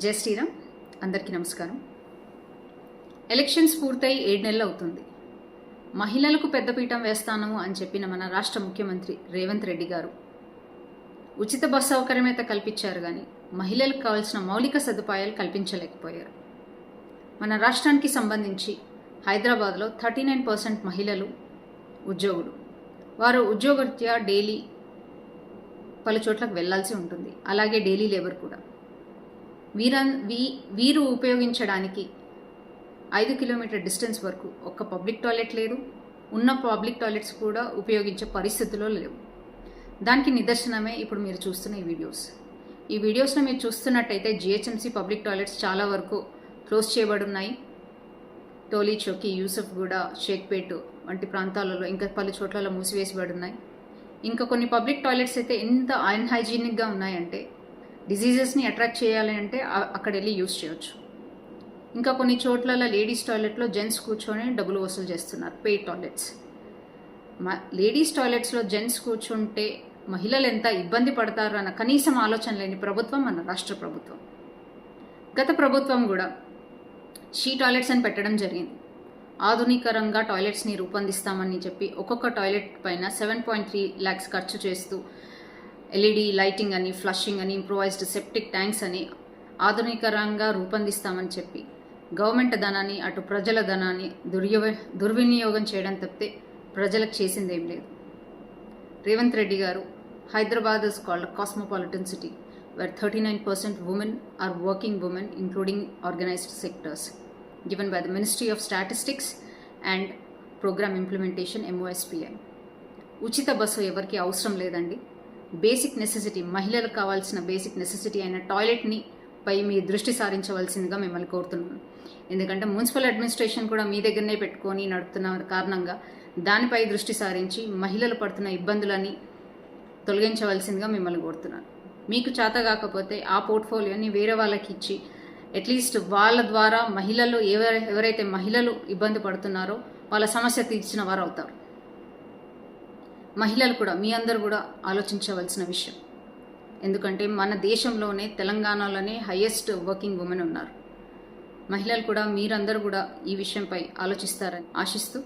జై శ్రీరామ్. అందరికీ నమస్కారం. ఎలక్షన్స్ పూర్తయి ఏడు నెలలు అవుతుంది. మహిళలకు పెద్దపీఠం వేస్తాను అని చెప్పిన మన రాష్ట్ర ముఖ్యమంత్రి రేవంత్ రెడ్డి గారు ఉచిత బస్ సౌకర్యం అయితే కల్పించారు కానీ మహిళలకు కావాల్సిన మౌలిక సదుపాయాలు కల్పించలేకపోయారు. మన రాష్ట్రానికి సంబంధించి హైదరాబాద్లో థర్టీ నైన్ పర్సెంట్ మహిళలు ఉద్యోగులు. వారు ఉద్యోగరీత్యా డైలీ పలు చోట్లకు వెళ్ళాల్సి ఉంటుంది. అలాగే డైలీ లేబర్ కూడా. వీరన్ వీ వీరు ఉపయోగించడానికి ఐదు కిలోమీటర్ డిస్టెన్స్ వరకు ఒక్క పబ్లిక్ టాయిలెట్ లేదు ఉన్న పబ్లిక్ టాయిలెట్స్ కూడా ఉపయోగించే పరిస్థితిలో లేవు. దానికి నిదర్శనమే ఇప్పుడు మీరు చూస్తున్న ఈ వీడియోస్. ఈ వీడియోస్లో మీరు చూస్తున్నట్టయితే జిహెచ్ఎంసీ పబ్లిక్ టాయిలెట్స్ చాలా వరకు క్లోజ్ చేయబడి ఉన్నాయి టోలీ చౌకీ కూడా షేక్పేట్ వంటి ప్రాంతాలలో ఇంకా పలు చోట్లలో మూసివేసిబడి ఉన్నాయి ఇంకా కొన్ని పబ్లిక్ టాయిలెట్స్ అయితే ఎంత అన్హైజీనిక్గా ఉన్నాయంటే డిసీజెస్ని అట్రాక్ట్ చేయాలి అంటే అక్కడ వెళ్ళి యూస్ చేయొచ్చు. ఇంకా కొన్ని చోట్లలో లేడీస్ టాయిలెట్లో జెంట్స్ కూర్చొని డబ్బులు వసూలు చేస్తున్నారు పే టాయిలెట్స్. మా లేడీస్ టాయిలెట్స్లో జెంట్స్ కూర్చుంటే మహిళలు ఎంత ఇబ్బంది పడతారు అన్న కనీసం ఆలోచన లేని ప్రభుత్వం మన రాష్ట్ర ప్రభుత్వం. గత ప్రభుత్వం కూడా షీ టాయిలెట్స్ అని పెట్టడం జరిగింది. ఆధునికరంగా టాయిలెట్స్ని రూపొందిస్తామని చెప్పి ఒక్కొక్క టాయిలెట్ పైన సెవెన్ పాయింట్ త్రీ ల్యాక్స్ ఖర్చు చేస్తూ ఎల్ఈడి లైటింగ్ అని ఫ్లషింగ్ అని ఇంప్రూవైజ్డ్ సెప్టిక్ ట్యాంక్స్ అని ఆధునికరంగా రూపొందిస్తామని చెప్పి గవర్నమెంట్ ధనాన్ని అటు ప్రజల ధనాన్ని దుర్యవ దుర్వినియోగం చేయడం తప్పితే ప్రజలకు చేసిందేం లేదు. రేవంత్ రెడ్డి గారు Hyderabad is called cosmopolitan city where 39% women are working women including organized sectors given by the ministry of statistics and program implementation mospi ఉచిత బస్సు ఎవరికి అవసరం లేదండి. బేసిక్ నెసెసిటీ మహిళలకు కావాల్సిన బేసిక్ నెసెసిటీ అయిన టాయిలెట్ని పై మీ దృష్టి సారించవలసిందిగా మిమ్మల్ని కోరుతున్నాను. ఎందుకంటే మున్సిపల్ అడ్మినిస్ట్రేషన్ కూడా మీ దగ్గరనే పెట్టుకొని నడుపుతున్న కారణంగా దానిపై దృష్టి సారించి మహిళలు పడుతున్న ఇబ్బందులని తొలగించవలసిందిగా మిమ్మల్ని కోరుతున్నాను. మీకు చేత కాకపోతే ఆ పోర్ట్ఫోలియోని వేరే వాళ్ళకి ఇచ్చి అట్లీస్ట్ వాళ్ళ ద్వారా మహిళలు ఎవర ఎవరైతే మహిళలు ఇబ్బంది పడుతున్నారో వాళ్ళ సమస్య తీర్చిన వారు అవుతారు. మహిళలు కూడా మీ అందరూ కూడా ఆలోచించవలసిన విషయం. ఎందుకంటే మన దేశంలోనే తెలంగాణలోనే హయ్యెస్ట్ వర్కింగ్ ఉమెన్ ఉన్నారు. మహిళలు కూడా మీరందరూ కూడా ఈ విషయంపై ఆలోచిస్తారని ఆశిస్తూ